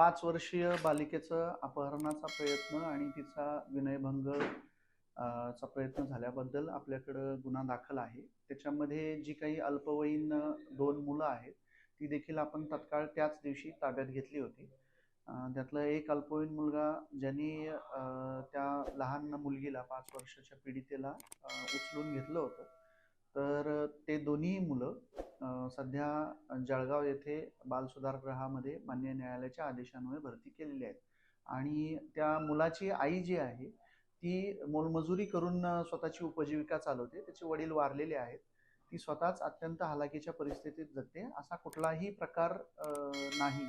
पाच वर्षीय बालिकेचं अपहरणाचा प्रयत्न आणि तिचा विनयभंग चा प्रयत्न झाल्याबद्दल आपल्याकडं गुन्हा दाखल आहे. त्याच्यामध्ये जी काही अल्पवयीन दोन मुलं आहेत ती देखील आपण तत्काळ त्याच दिवशी ताब्यात घेतली होती. त्यातला त्यातलं एक अल्पवयीन मुलगा ज्यांनी त्या लहान मुलगीला पाच वर्षाच्या पीडितेला उचलून घेतलं होतं. तर ते दोन्ही मुलं सध्या जळगाव येथे बालसुधारगृहामध्ये मान्य न्यायालयाच्या आदेशान्वये भरती केलेली आहेत. आणि त्या मुलाची आई जी आहे ती मोलमजुरी करून स्वतःची उपजीविका चालवते. त्याचे वडील वारलेले आहेत. ती स्वतःच अत्यंत हालाकीच्या परिस्थितीत जगते. असा कुठलाही प्रकार नाही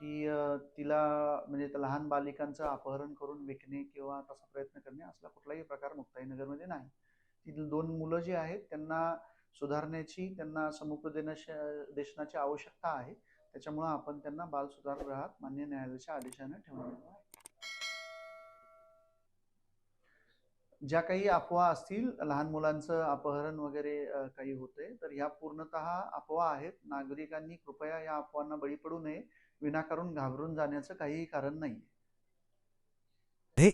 की तिला म्हणजे लहान बालिकांचं अपहरण करून विकणे किंवा तसा प्रयत्न करणे असला कुठलाही प्रकार मुक्ताईनगरमध्ये नाही. ती दोन मुलं जी आहेत त्यांना सुधारण्याची त्यांना समुपदेशन देशनाची आवश्यकता आहे. त्याच्यामुळं आपण त्यांना बाल सुधारगृहात मान्य न्यायालयाच्या आदेशाने ठेवणार आहे. ज्या काही अफवा असतील लहान मुलांचं अपहरण वगैरे काही होते तर ह्या पूर्णतः अफवा आहेत. नागरिकांनी कृपया या अफवांना बळी पडू नये विनाकारून घाबरून जाण्याचं काहीही कारण नाही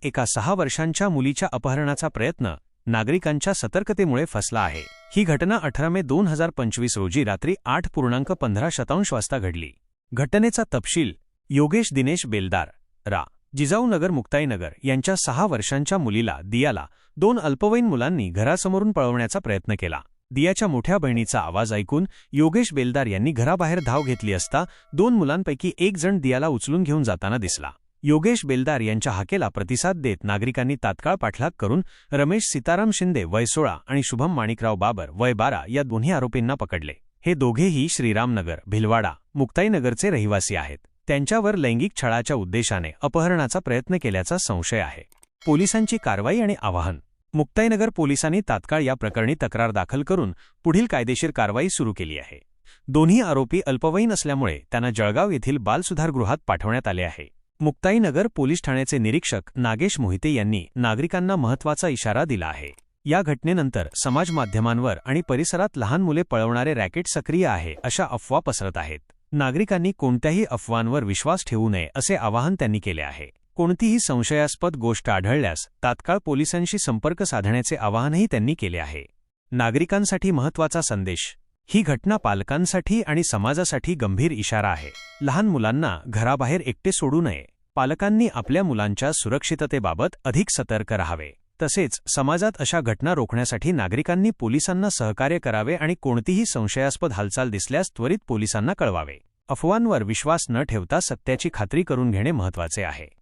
एका सहा वर्षांच्या मुलीच्या अपहरणाचा प्रयत्न नागरिकांच्या सतर्कतेमुळे फसला आहे. ही घटना अठरा मे दोन हजार पंचवीस रोजी रात्री आठ पूर्णांक पंधरा शतांश वाजता घडली. घटनेचा तपशील योगेश दिनेश बेलदार रा. जिजाऊनगर मुक्ताईनगर यांच्या सहा वर्षांच्या मुलीला दियाला दोन अल्पवयीन मुलांनी घरासमोरून पळवण्याचा प्रयत्न केला. दियाच्या मोठ्या बहिणीचा आवाज ऐकून योगेश बेलदार यांनी घराबाहेर धाव घेतली असता दोन मुलांपैकी एक जण दियाला उचलून घेऊन जाताना दिसला. योगेश बेलदार यांच्या हाकेला प्रतिसाद देत नागरिकांनी तात्काळ पाठलाग करून रमेश सीताराम शिंदे वय सोळा आणि शुभम माणिकराव बाबर वय बारा या दोन्ही आरोपींना पकडले. हे दोघेही श्रीरामनगर भिलवाडा मुक्ताईनगरचे रहिवासी आहेत. त्यांच्यावर लैंगिक छळाच्या उद्देशाने अपहरणाचा प्रयत्न केल्याचा संशय आहे. पोलिसांची कारवाई आणि आवाहन. मुक्ताईनगर पोलिसांनी तात्काळ या प्रकरणी तक्रार दाखल करून पुढील कायदेशीर कारवाई सुरू केली आहे. दोन्ही आरोपी अल्पवयीन असल्यामुळे त्यांना जळगाव येथील बालसुधारगृहात पाठवण्यात आले आहे. मुक्ताईनगर पोलीस ठाण्याचे निरीक्षक नागेश मोहिते यांनी नागरिकांना महत्त्वाचा इशारा दिला आहे. या घटनेनंतर समाज माध्यमांवर आणि परिसरात लहान मुले पळवणारे रॅकेट सक्रिय आहे अशा अफवा पसरत आहेत. नागरिकांनी कोणत्याही अफवांवर विश्वास ठेवू नये असे आवाहन त्यांनी केले आहे. कोणतीही संशयास्पद गोष्ट आढळल्यास तात्काळ पोलिसांशी संपर्क साधण्याचे आवाहनही त्यांनी केले आहे. नागरिकांसाठी महत्त्वाचा संदेश ही घटना पालकांसाठी आणि समाजासाठी गंभीर इशारा आहे. लहान मुलांना घराबाहेर एकटे सोडू नये. पालकांनी आपल्या मुलांच्या सुरक्षिततेबाबत अधिक सतर्क राहावे. तसेच समाजात अशा घटना रोखण्यासाठी नागरिकांनी पोलिसांना सहकार्य करावे आणि कोणतीही संशयास्पद हालचाल दिसल्यास त्वरित पोलिसांना कळवावे. अफवांवर विश्वास न ठेवता सत्याची खात्री करून घेणे महत्त्वाचे आहे.